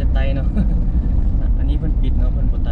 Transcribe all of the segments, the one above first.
จะไตเนาะ อันนี้เพิ่นปิดเนาะเพิ่นโบ่ไต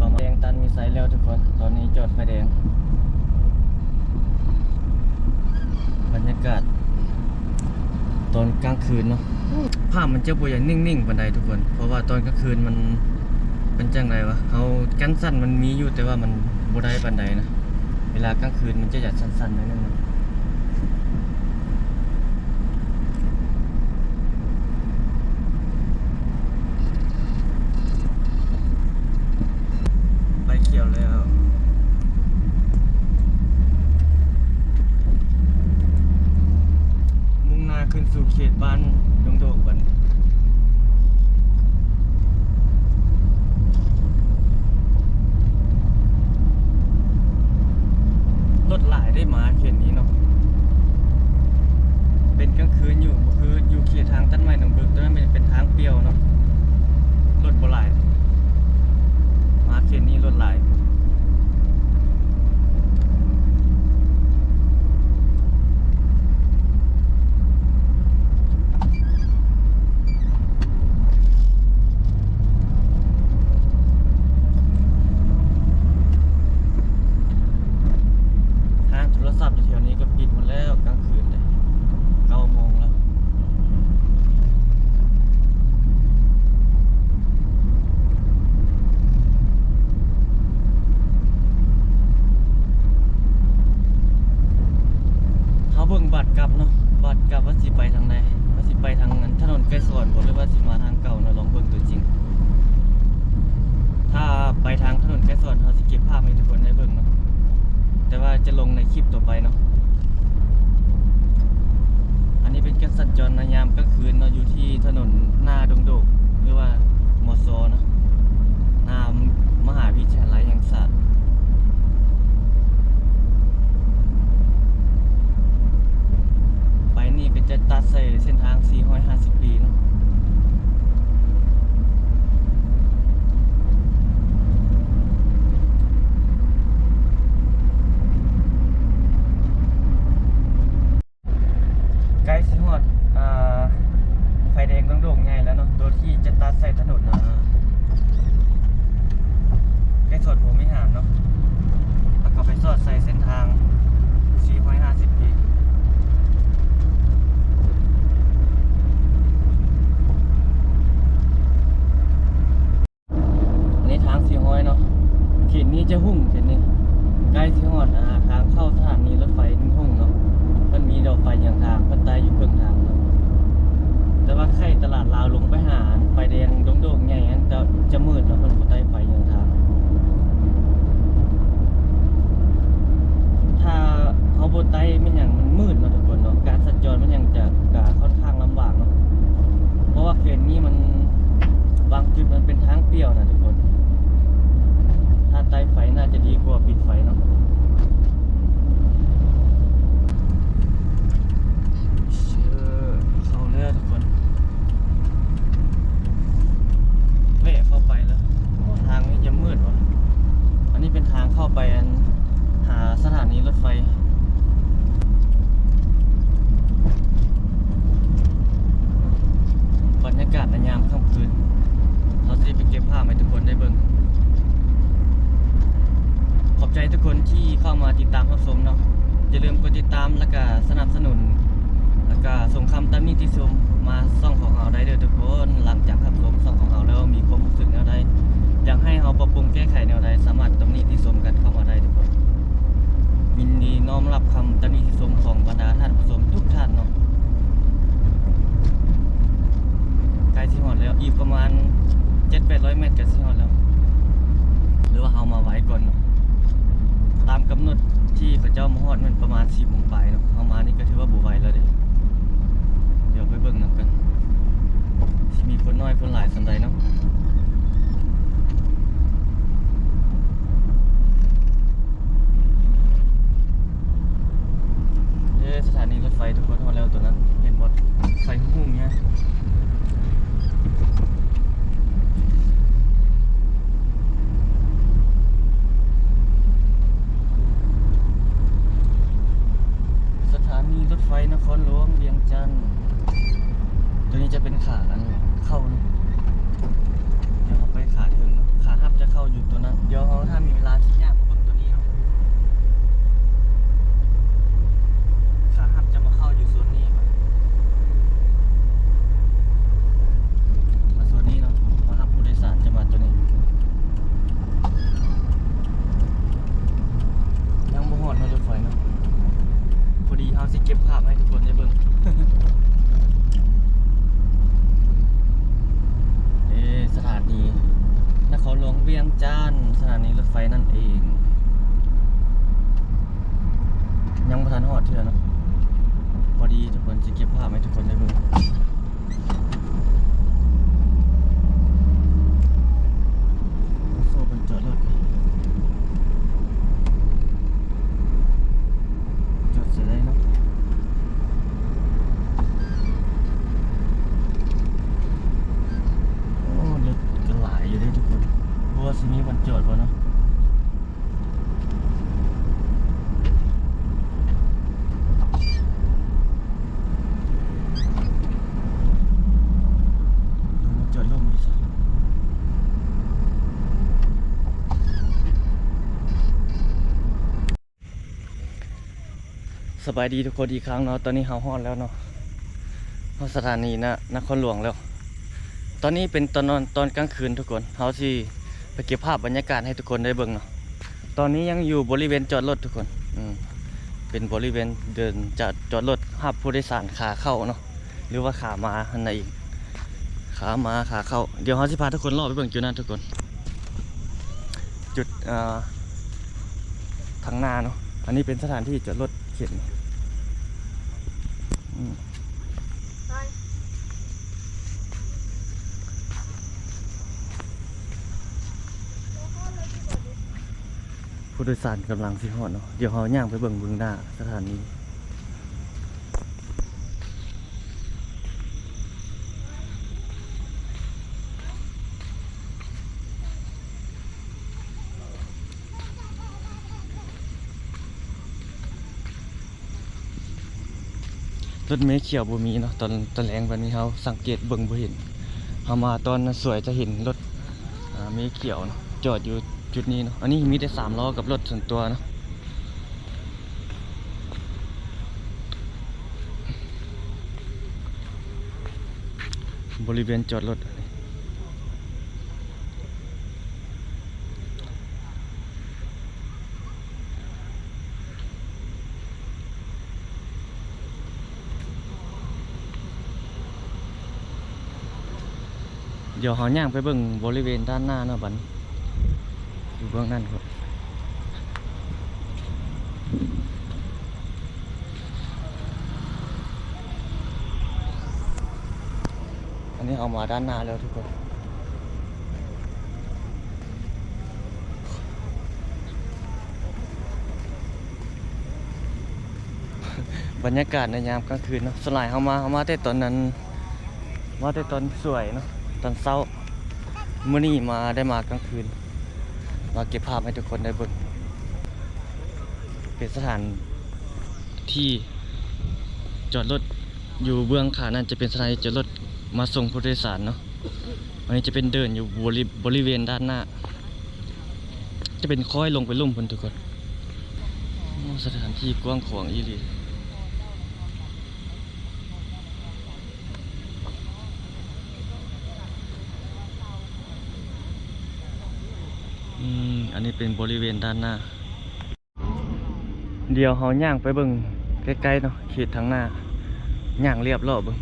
ประมาณแดงตันมีไซแล้วทุกคน ตอนนี้จอดไฟแดง บรรยากาศ ตอนกลางคืนเนาะ ภาพมันจะบ่อย่นิ่งๆปานไดทุกคน เพราะว่าตอนกลางคืนมันเป็นจังไรวะเฮากันสั้นมันมีอยู่แต่ว่ามันบ่ได้ปานไดนะ เวลากลางคืนมันจะหยาดสั้นๆนิดนึงนะาพให้ทุกคนได้เบิ่งเนาะแต่ว่าจะลงในคลิปต่อไปเนาะอันนี้เป็นการสัญจรในยามกลางคืนเนาะอยู่ที่ถนนหน้าดงโดกหรือว่ามอซอเนาะนามมหาวิทยาลัยแห่งศาสตร์ไปนี่เป็นจะตัดใส่เส้นทาง 450 ปีเนาะ 7-800เมตรก็สิหอดแล้ว หรือว่าเอามาไว้ก่อนเนาะตามกำหนดที่พระเจ้ามาฮอดมันประมาณ10โมงปลายเนาะเอามานี่ก็ถือว่าบ่ไหวแล้วเด้เดี๋ยวไปเบิ่งนำกันสิมีคนน้อยคนหลายสันใดเนาะเอ้สถานีรถไฟทุกคนฮอดแล้วตัวนั้น เห็นบ่ไฟหุ่งเนี่ยสถา นครหลวงเวียงจันทร์ตัวนี้จะเป็นขาอันเข้าเนอะเดี๋ยวเอาไปขาถึงขาหับจะเข้าอยู่ตัวนั้น เดี๋ยวเราถ้ามีเวลาที่ยากมาเบิ่งตัวนี้เนาะขาหับจะมาเข้าอยู่โซนนี้ก่อนมาโซนนี้เนาะมาหับผู้โดยสารจะมาตัวนี้ ยังบ่ฮอดเนาะรถไฟเนาะ พอดีเฮา สิเก็บภาพให้ทุกคนได้เบิ่งเอ่สถานีนครหลวงเวียงจันทร์สถานีรถไฟนั่นเอง ยังประทันหอดเทื่อเนาะพอดีทุกคนสิเก็บภาพให้ทุกคนได้เบิ่งโซ่เป็นจอดรถ จอดเสร็จได้เนาะโอ้รถก็หลายอยู่ได้ทุกคนเพราะว่า สิมีวันจอดวะเนาะลงมาจอดลมดิสิสบายดีทุกคนอีกครั้งเนาะตอนนี้เฮาฮอดแล้วเนาะเฮาสถานีนะนครหลวงแล้ว ตอนนี้เป็นตอนนอนตอนกลางคืนทุกคนเฮาสิ ไปเก็บภาพบรรยากาศให้ทุกคนได้เบิ่งเนาะตอนนี้ยังอยู่บริเวณจอดรถทุกคนอืมเป็นบริเวณเดินจอดจอดรถรับผู้โดยสารขาเข้าเนาะหรือว่าขามาอันไหนอีกขามาขาเข้าเดี๋ยวเฮาสิพาทุกคนรอบไปเบิ่งจุดนั้นทุกคน จุดทางหน้าเนาะอันนี้เป็นสถานที่จอดรถเข็นอืม ผู้โดยสารกำลังสิฮอดเนาะเดี๋ยวเฮาย่างไปเบิ่งเบิ่งหน้าสถานีรถเมล์เขียวบ่มีเนาะตอนตอนแรงวันนี้เฮาสังเกตเบิ่งบ่เห็นเฮามาตอนสวยจะเห็นรถอ่ามีเขียวเนาะจอดอยู่ จุดนี้เนาะอันนี้มีแต่สามล้อกับรถส่วนตัวเนาะบริเวณจอดรถเดี๋ยวเขาย่างไปเบิ่งบริเวณด้านหน้าเนาะบัดน อยู่เบื้องนั่นครับอันนี้เอามาด้านหน้าแล้วทุกคนบรรยากาศในยามกลางคืนเนาะสลายเข้ามาเข้ามาแต่ตอนนั้นมาแต่ตอนสวยเนาะตอนเช้าเมื่อนี้มาได้มากลางคืน มาเก็บภาพให้ทุกคนได้เบิ่งเป็นสถานที่จอดรถอยู่เบื้องขานั่นจะเป็นสถานที่จอดรถมาส่งผู้โดยสารเนาะอันนี้จะเป็นเดินอยู่บริบริเวณด้านหน้า จะเป็นค่อยลงไปลุ่มพนทุกคนสถานที่กว้างขวางอีหลีอืม อันนี้เป็นบริเวณด้านหน้า เดี๋ยวเขาย่างไปเบิ่งใกล้ๆเนาะเขตทางหน้าย่างเรียบรอบเบิ่ง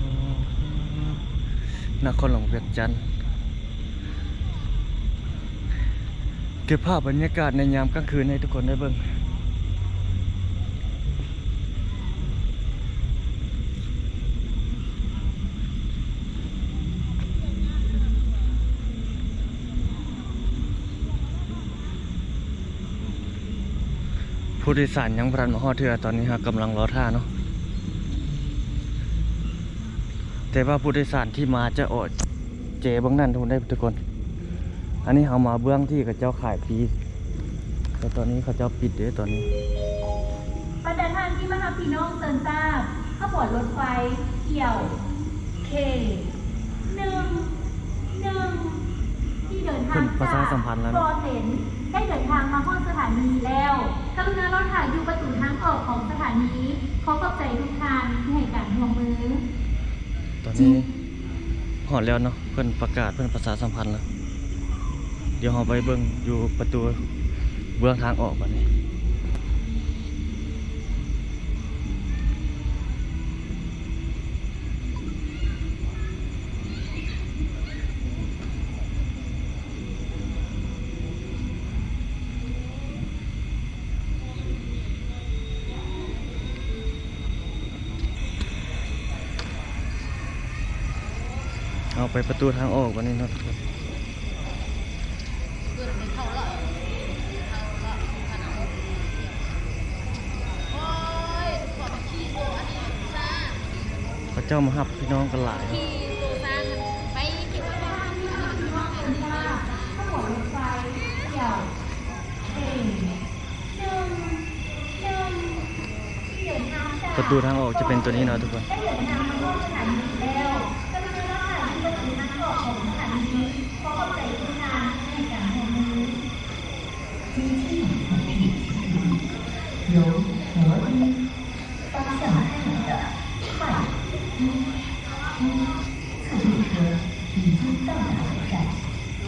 อ๋อนครหลวงเวียงจันทน์เก็บภาพบรรยากาศในยามกลางคืนให้ทุกคนได้เบิ่ง ผู้โดยสารยังพรันมาฮอดเทือตอนนี้ครับกำลังรอท่าเนาะแต่ว่าผู้โดยสารที่มาจะอดเจเบื้องนั้นทุกคนได้ทุกคน อันนี้เอามาเบื้องที่เขาเจ้าขายฟรีแต่ตอนนี้เขาเจ้าปิดเด้อตอนนี้ประเดินทางที่มหาพี่น้องเซินทราบขบวนรถไฟเกี่ยวเคหนึ่งหนึ่งที่เดินทางขึ้นประชาสัมพันธ์แล้วนะรอเห็น ได้เดินทางมาห้องสถานีแล้วกรุณารอถ่ายอยู่ประตูทางออกของสถานีขอขอบใจทุกท่านที่ให้การห่วมมือ ตอนนี้หอดแล้วเนาะเพื่อนประกาศเพื่อนประชาสัมพันธ์แล้ว เดี๋ยวเราไปเบิ้งอยู่ประตูเบื้องทางออกก่อนี้ ไปประตูทางออกวันนี้นะทุกคนพระเจ้ามาหับพี่น้องกันหลายประตูทางออกจะเป็นตัวนี้เนาะทุกคน 由摩一方向开的快一一次列车已经到达本站，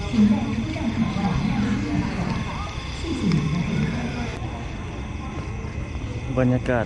请在出站口外耐心等候。谢谢您的配合。 บรรยากาศ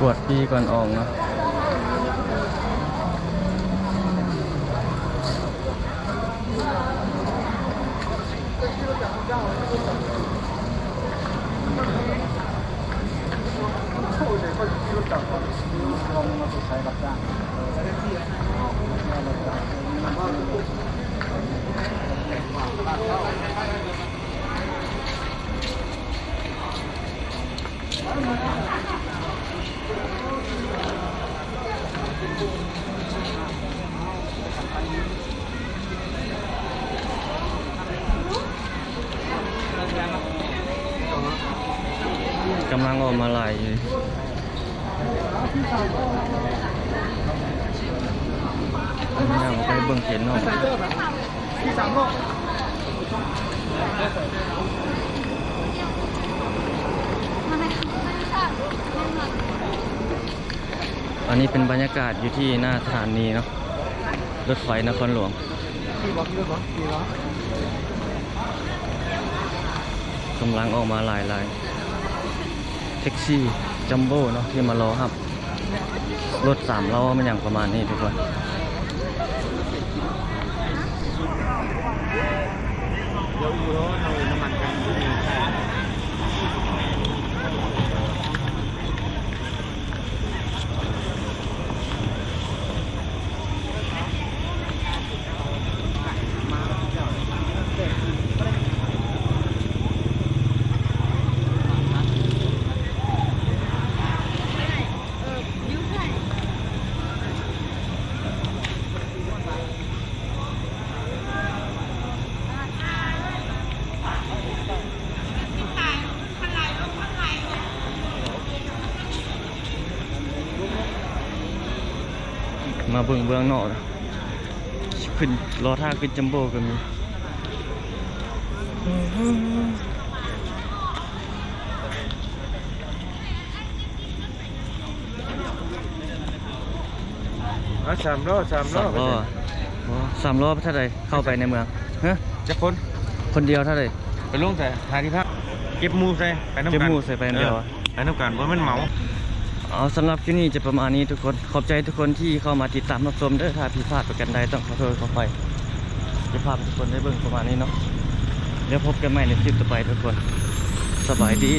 กวดปีก่อนออกเนาะ กำลังออกมาไหลายอยู่ย่างไปเบิ่งเข็นเนาะ อันนี้เป็นบรรยากาศอยู่ที่หน้าสถานีเนาะรถไฟนครหลวงกำลังออกมาหลายลายแท็กซี่จัมโบ้เนาะที่มารอครับ รถสามล้อมันอย่างประมาณนี้ทุกคนมา เบิ่งเบื้องนอกนะขึ้นรอท่าขึ้นจัมโบ้ก็มีอะสามรอบสามรสาอมบล้อโอ้สามล้อเท่าไหรเข้าไปในเมืองฮะจะคนคนเดียวเท่าไหรไปลงแต่หาที่พักเก็บหมูใส่ไปน้ำกันเก็บหมู่ใส่ไปอันเดียวอะออไปน้ำกันเพราะมันเหมา เอาสำหรับคลิปนี้จะประมาณนี้ทุกคน ขอบใจทุกคนที่เข้ามาติดตามรับชมเด้อถ้าผิดพลาดประกันใดต้องขอโทษขอไปจะพาทุกคนได้เบิ่งประมาณนี้เนาะเดี๋ยวพบกันใหม่ในคลิปต่อไปทุกคน สบายดี